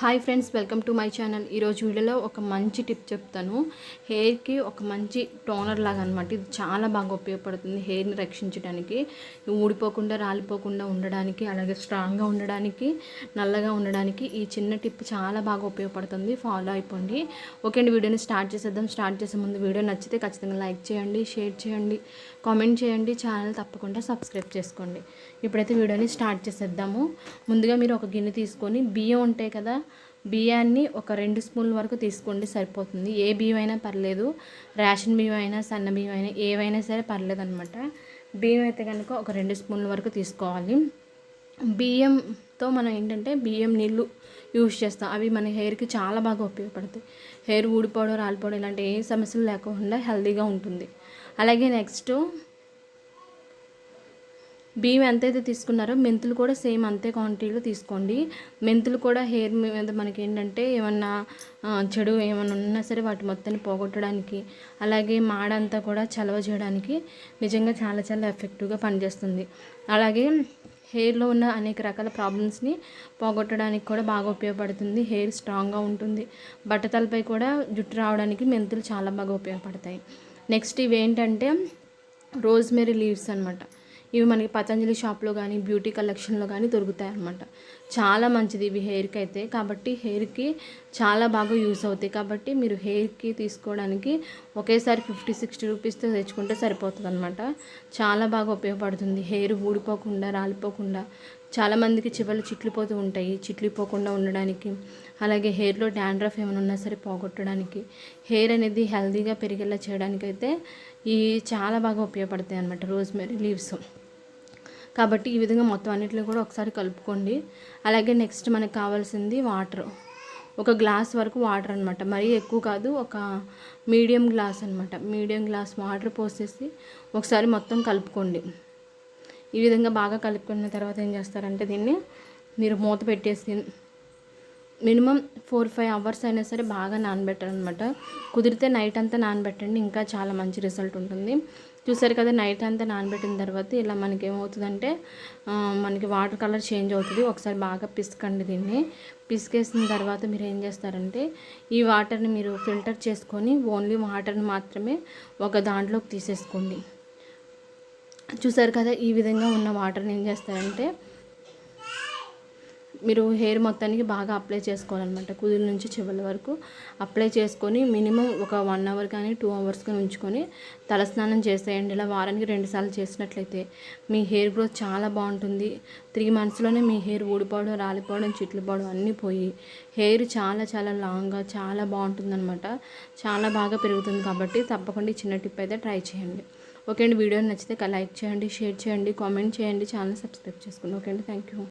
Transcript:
Hi friends welcome to my channel. ఈరోజు వీడియోలో ఒక మంచి టిప్ చెప్తాను. హెయిర్కి ఒక మంచి టోనర్ లాగా అనమాట ఇది చాలా బాగా ఉపయోగపడుతుంది హెయిర్ని రక్షించడానికి ఊడిపోకుండా రాలిపోకుండా ఉండడానికి అలాగే స్ట్రాంగ్గా ఉండడానికి నల్లగా ఉండడానికి ఈ చిన్న టిప్ చాలా బాగా ఉపయోగపడుతుంది. ఫాలో అయిపోండి. ఓకే అండి వీడియోని స్టార్ట్ చేసేద్దాం. స్టార్ట్ చేసే ముందు వీడియో నచ్చితే ఖచ్చితంగా లైక్ చేయండి షేర్ చేయండి కామెంట్ చేయండి ఛానల్ తప్పకుండా సబ్స్క్రైబ్ చేసుకోండి. ఇప్పుడైతే వీడియోని స్టార్ట్ చేసేద్దాము. ముందుగా మీరు ఒక గిన్నె తీసుకొని బియ్యం ఉంటాయి కదా బియ్యాన్ని ఒక రెండు స్పూన్ల వరకు తీసుకోండి సరిపోతుంది. ఏ బియ్యం అయినా పర్లేదు రేషన్ బియ్యం అయినా సన్న బియ్యం అయినా ఏవైనా సరే పర్లేదు అనమాట బియ్యం అయితే కనుక ఒక రెండు స్పూన్ల వరకు తీసుకోవాలి. బియ్యంతో మనం ఏంటంటే బియ్యం నీళ్ళు యూజ్ చేస్తాం. అవి మన హెయిర్కి చాలా బాగా ఉపయోగపడతాయి. హెయిర్ ఊడిపోవడం రాలిపోవడం ఇలాంటి ఏ సమస్యలు లేకుండా హెల్తీగా ఉంటుంది. అలాగే నెక్స్ట్ బియ్యం ఎంతైతే తీసుకున్నారో మెంతులు కూడా సేమ్ అంతే క్వాంటిటీలో తీసుకోండి. మెంతులు కూడా హెయిర్ మీద మనకి ఏంటంటే ఏమన్నా చెడు ఏమన్నా ఉన్నా సరే వాటి మొత్తాన్ని పోగొట్టడానికి అలాగే మాడంతా కూడా చలవ చేయడానికి నిజంగా చాలా చాలా ఎఫెక్టివ్గా పనిచేస్తుంది. అలాగే హెయిర్లో ఉన్న అనేక రకాల ప్రాబ్లమ్స్ని పోగొట్టడానికి కూడా బాగా ఉపయోగపడుతుంది. హెయిర్ స్ట్రాంగ్గా ఉంటుంది. బట్టతలపై కూడా జుట్టు రావడానికి మెంతులు చాలా బాగా ఉపయోగపడతాయి. నెక్స్ట్ ఇవేంటంటే రోజ్మెరీ లీవ్స్ అనమాట ఇవి మనకి పతంజలి షాప్లో కానీ బ్యూటీ కలెక్షన్లో కానీ దొరుకుతాయి అన్నమాట చాలా మంచిది ఇవి హెయిర్కి అయితే. కాబట్టి హెయిర్కి చాలా బాగా యూస్ అవుతాయి. కాబట్టి మీరు హెయిర్కి తీసుకోవడానికి ఒకేసారి ఫిఫ్టీ సిక్స్టీ రూపీస్తో తెచ్చుకుంటే సరిపోతుంది అనమాట చాలా బాగా ఉపయోగపడుతుంది. హెయిర్ ఊడిపోకుండా రాలిపోకుండా చాలామందికి చివరి చిట్లిపోతూ ఉంటాయి చిట్లిపోకుండా ఉండడానికి. అలాగే హెయిర్లో డాండ్రఫ్ ఏమైనా ఉన్నా సరే పోగొట్టడానికి. హెయిర్ అనేది హెల్తీగా పెరిగేలా చేయడానికి అయితే ఇవి చాలా బాగా ఉపయోగపడతాయి అనమాట రోజ్మెరీ లీవ్స్. కాబట్టి ఈ విధంగా మొత్తం అన్నిటిని కూడా ఒకసారి కలుపుకోండి. అలాగే నెక్స్ట్ మనకు కావాల్సింది వాటర్. ఒక గ్లాస్ వరకు వాటర్ అనమాట మరీ ఎక్కువ కాదు ఒక మీడియం గ్లాస్ అనమాట మీడియం గ్లాస్ వాటర్ పోసేసి ఒకసారి మొత్తం కలుపుకోండి. ఈ విధంగా బాగా కలుపుకున్న తర్వాత ఏం చేస్తారంటే దీన్ని మీరు మూత పెట్టేసి మినిమం ఫోర్ ఫైవ్ అవర్స్ అయినా సరే బాగా నానబెట్టాలన్నమాట. కుదిరితే నైట్ అంతా నానబెట్టండి ఇంకా చాలా మంచి రిజల్ట్ ఉంటుంది. చూసారు కదా నైట్ అంతా నానబెట్టిన తర్వాత ఇలా మనకి ఏమవుతుందంటే మనకి వాటర్ కలర్ చేంజ్ అవుతుంది. ఒకసారి బాగా పిసకండి దీన్ని. పిసికేసిన తర్వాత మీరు ఏం చేస్తారంటే ఈ వాటర్ని మీరు ఫిల్టర్ చేసుకొని ఓన్లీ వాటర్ని మాత్రమే ఒక దాంట్లోకి తీసేసుకోండి. చూసారు కదా ఈ విధంగా ఉన్న వాటర్ని ఏం చేస్తారంటే మీరు హెయిర్ మొత్తానికి బాగా అప్లై చేసుకోవాలన్నమాట కుదురు నుంచి చివరి వరకు. అప్లై చేసుకొని మినిమం ఒక వన్ అవర్ కానీ టూ అవర్స్ కానీ ఉంచుకొని తలస్నానం చేసేయండి. ఇలా వారానికి రెండుసార్లు చేసినట్లయితే మీ హెయిర్ గ్రోత్ చాలా బాగుంటుంది. త్రీ మంత్స్లోనే మీ హెయిర్ ఊడిపోవడం రాలిపోవడం చిట్లిపోవడం అన్నీ పోయి హెయిర్ చాలా చాలా లాంగ్గా చాలా బాగుంటుందన్నమాట. చాలా బాగా పెరుగుతుంది కాబట్టి తప్పకుండా చిన్న టిప్ అయితే ట్రై చేయండి. ఓకే అండి వీడియో నచ్చితే లైక్ చేయండి షేర్ చేయండి కామెంట్ చేయండి ఛానల్ సబ్స్క్రైబ్ చేసుకోండి ఓకే అండి థ్యాంక్ యూ